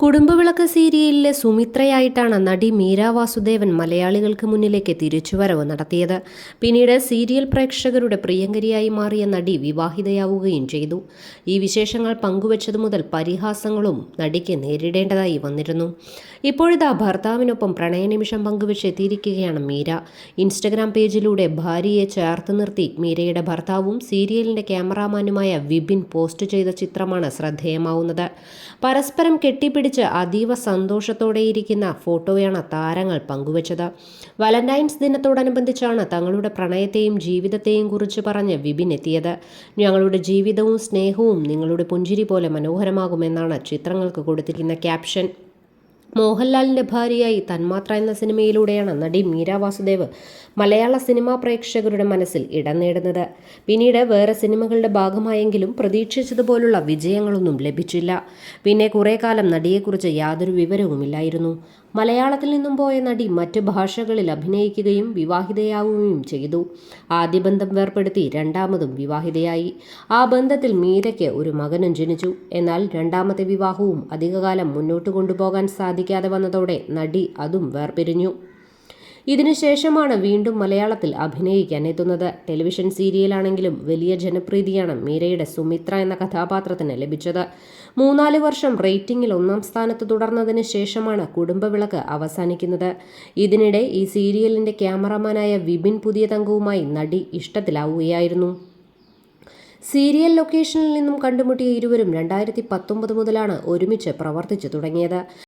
കുടുംബവിളക്ക് സീരിയലിലെ സുമിത്രയായിട്ടാണ് നടി മീര വാസുദേവൻ മലയാളികൾക്ക് മുന്നിലേക്ക് തിരിച്ചുവരവ് നടത്തിയത്. പിന്നീട് സീരിയൽ പ്രേക്ഷകരുടെ പ്രിയങ്കരിയായി മാറിയ നടി വിവാഹിതയാവുകയും ചെയ്തു. ഈ വിശേഷങ്ങൾ പങ്കുവച്ചതു മുതൽ പരിഹാസങ്ങളും നടിക്ക് നേരിടേണ്ടതായി വന്നിരുന്നു. ഇപ്പോഴിതാ ഭർത്താവിനൊപ്പം പ്രണയനിമിഷം പങ്കുവച്ച് എത്തിയിരിക്കുകയാണ് മീര. ഇൻസ്റ്റഗ്രാം പേജിലൂടെ ഭാര്യയെ ചേർത്ത് നിർത്തി മീരയുടെ ഭർത്താവും സീരിയലിന്റെ ക്യാമറാമാനുമായ വിപിൻ പോസ്റ്റ് ചെയ്ത ചിത്രമാണ് ശ്രദ്ധേയമാവുന്നത്. പരസ്പരം കെട്ടിപ്പിടിച്ച് അതീവ സന്തോഷത്തോടെയിരിക്കുന്ന ഫോട്ടോയാണ് താരങ്ങൾ പങ്കുവച്ചത്. വാലന്റൈൻസ് ദിനത്തോടനുബന്ധിച്ചാണ് തങ്ങളുടെ പ്രണയത്തെയും ജീവിതത്തെയും കുറിച്ച് പറഞ്ഞ് വിപിൻ എത്തിയത്. ഞങ്ങളുടെ ജീവിതവും സ്നേഹവും നിങ്ങളുടെ പുഞ്ചിരി പോലെ മനോഹരമാകുമെന്നാണ് ചിത്രങ്ങൾക്ക് കൊടുത്തിരിക്കുന്ന ക്യാപ്ഷൻ. മോഹൻലാലിന്റെ ഭാര്യയായി തന്മാത്ര എന്ന സിനിമയിലൂടെയാണ് നടി മീര വാസുദേവ് മലയാള സിനിമാ പ്രേക്ഷകരുടെ മനസ്സിൽ ഇടം നേടുന്നത്. പിന്നീട് വേറെ സിനിമകളുടെ ഭാഗമായെങ്കിലും പ്രതീക്ഷിച്ചതുപോലുള്ള വിജയങ്ങളൊന്നും ലഭിച്ചില്ല. പിന്നെ കുറേ കാലം നടിയെക്കുറിച്ച് യാതൊരു വിവരവുമില്ലായിരുന്നു. മലയാളത്തിൽ നിന്നും പോയ നടി മറ്റ് ഭാഷകളിൽ അഭിനയിക്കുകയും വിവാഹിതയാവുകയും ചെയ്തു. ആദ്യ ബന്ധം വേർപ്പെടുത്തി രണ്ടാമതും വിവാഹിതയായി. ആ ബന്ധത്തിൽ മീരയ്ക്ക് ഒരു മകനും ജനിച്ചു. എന്നാൽ രണ്ടാമത്തെ വിവാഹവും അധികകാലം മുന്നോട്ട് കൊണ്ടുപോകാൻ സാധിക്കാതെ വന്നതോടെ നടി അതും വേർപിരിഞ്ഞു. ഇതിനുശേഷമാണ് വീണ്ടും മലയാളത്തിൽ അഭിനയിക്കാൻ എത്തുന്നത്. ടെലിവിഷൻ സീരിയലാണെങ്കിലും വലിയ ജനപ്രീതിയാണ് മീരയുടെ സുമിത്ര എന്ന കഥാപാത്രത്തിന് ലഭിച്ചത്. മൂന്നാൽ വർഷം റേറ്റിംഗിൽ ഒന്നാം സ്ഥാനത്ത് തുടർന്നതിന് ശേഷമാണ് കുടുംബവിളക്ക് അവസാനിക്കുന്നത്. ഇതിനിടെ ഈ സീരിയലിന്റെ ക്യാമറമാനായ വിപിൻ പുതിയ തങ്കവുമായി നടി ഇഷ്ടത്തിലാവുകയായിരുന്നു. സീരിയൽ ലൊക്കേഷനിൽ നിന്നും കണ്ടുമുട്ടിയ ഇരുവരും രണ്ടായിരത്തി പത്തൊമ്പത് മുതലാണ് ഒരുമിച്ച് പ്രവർത്തിച്ചു തുടങ്ങിയത്.